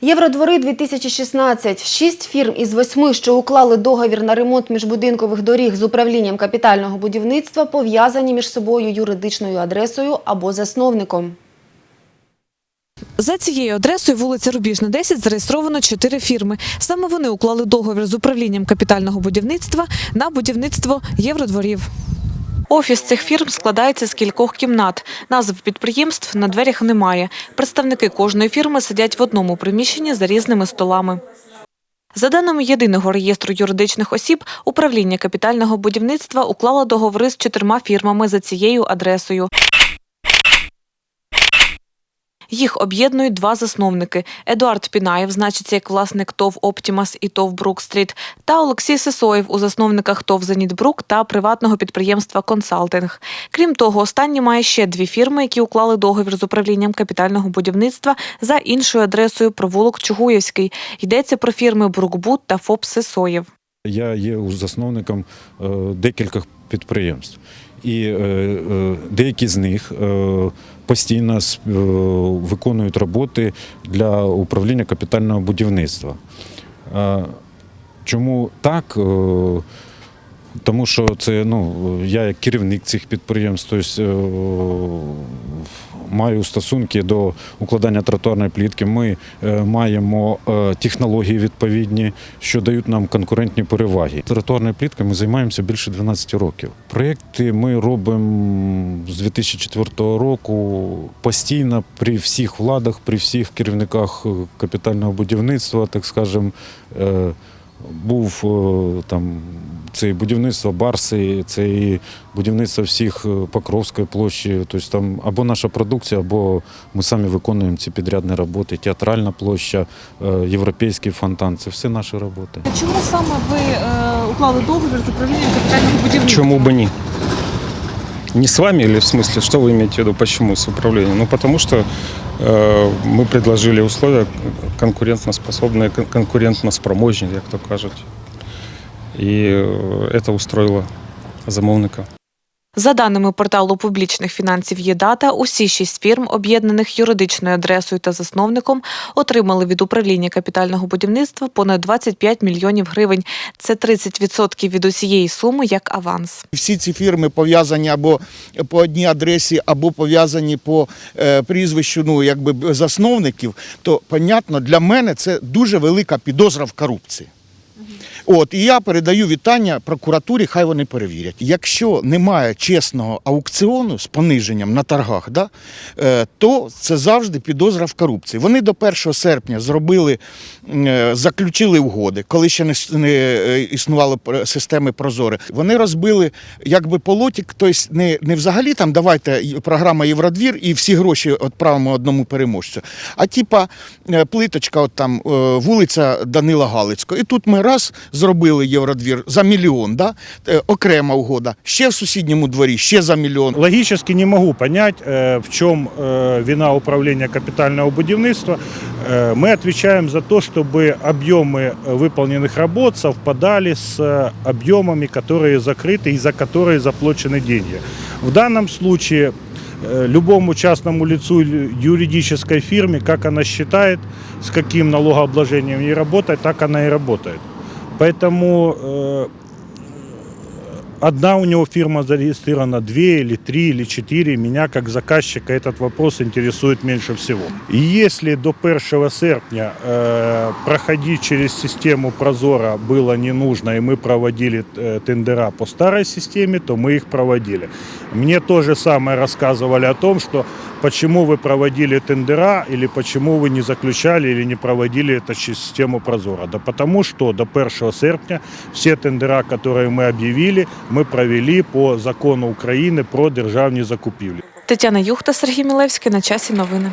Євродвори 2016. Шість фірм із восьми, що уклали договір на ремонт міжбудинкових доріг з управлінням капітального будівництва, пов'язані між собою юридичною адресою або засновником. За цією адресою вулиця Рубіжна, 10 зареєстровано чотири фірми. Саме вони уклали договір з управлінням капітального будівництва на будівництво євродворів. Офіс цих фірм складається з кількох кімнат. Назв підприємств на дверях немає. Представники кожної фірми сидять в одному приміщенні за різними столами. За даними єдиного реєстру юридичних осіб, управління капітального будівництва уклало договори з чотирма фірмами за цією адресою. Їх об'єднують два засновники. Едуард Пінаєв значиться як власник ТОВ «Оптімас» і ТОВ «Брукстріт» та Олексій Сисоєв у засновниках ТОВ «Зенітбрук» та приватного підприємства «Консалтинг». Крім того, останній має ще дві фірми, які уклали договір з управлінням капітального будівництва за іншою адресою провулок Чугуєвський. Йдеться про фірми «Брукбуд» та ФОП «Сисоєв». Я є засновником е, декількох підприємств, і е, е, деякі з них постійно виконують роботи для управління капітального будівництва. Чому так? Тому що це ну, я як керівник цих підприємств, тобто, маю стосунки до укладання тротуарної плітки. Ми е, маємо е, технології відповідні, що дають нам конкурентні переваги. Тротуарною пліткою ми займаємося більше 12 років. Проєкти ми робимо з 2004 року постійно при всіх владах, при всіх керівниках е, капітального будівництва, так скажемо. був там це і будівництво Барси, це і будівництво всіх е, Покровської площі. Тобто там або наша продукція, або ми самі виконуємо ці підрядні роботи. Театральна площа, е, європейський фонтан це все наші роботи. Чому саме ви уклали договір з управлінням капітального будівництва? Почему бы не? Не с вами или в смысле, что вы имеете в виду, почему с управлением? Ну, потому что э, мы предложили условия конкурентоспособные, кон- конкурентно-спроможні, як то кажуть. І э, это устроило замовника. За даними порталу публічних фінансів «Єдата», усі шість фірм, об'єднаних юридичною адресою та засновником, отримали від управління капітального будівництва понад 25 мільйонів гривень. Це 30% від усієї суми як аванс. Всі ці фірми пов'язані або по одній адресі, або пов'язані по е, прізвищу ну, якби засновників, то, понятно, для мене це дуже велика підозра в корупції. От, і я передаю вітання прокуратурі, хай вони перевірять. Якщо немає чесного аукціону з пониженням на торгах, да, е, то це завжди підозра в корупції. Вони до 1 серпня зробили, е, заключили угоди, коли ще не, е, існувало системи Прозоре. Вони розбили якби полотік, тобто не, не взагалі там давайте програма Євродвір і всі гроші відправимо одному переможцю. А типа плиточка, от там вулиця Данила Галицького. І тут ми раз зробили Євродвір за мільйон, да? Е, окрема угода. Ще в сусідньому дворі, ще за мільйон. Логически не могу понять, э, в чем э, вина управления капитального будівництва. Э, Мы отвечаем за то, чтобы объемы выполненных работ совпадали с э, объемами, которые закрыты и за которые заплачены деньги. В данном случае э, любому частному лицу или юридической фирме, как она считает, с каким налогообложением ей работать, так она и работает. Поэтому э, Одна у него фирма зарегистрирована, две или три или четыре. Меня как заказчика этот вопрос интересует меньше всего. И если до 1 серпня э, проходить через систему Прозора было не нужно, и мы проводили э, тендера по старой системе, то мы их проводили. Мне то же самое рассказывали о том, что почему вы проводили тендера или почему вы не заключали или не проводили это через систему Прозора. Да потому что до 1 серпня все тендера, которые мы объявили, ми провели по закону України про державні закупівлі. Тетяна Юхта, Сергій Мілевський. На часі новини.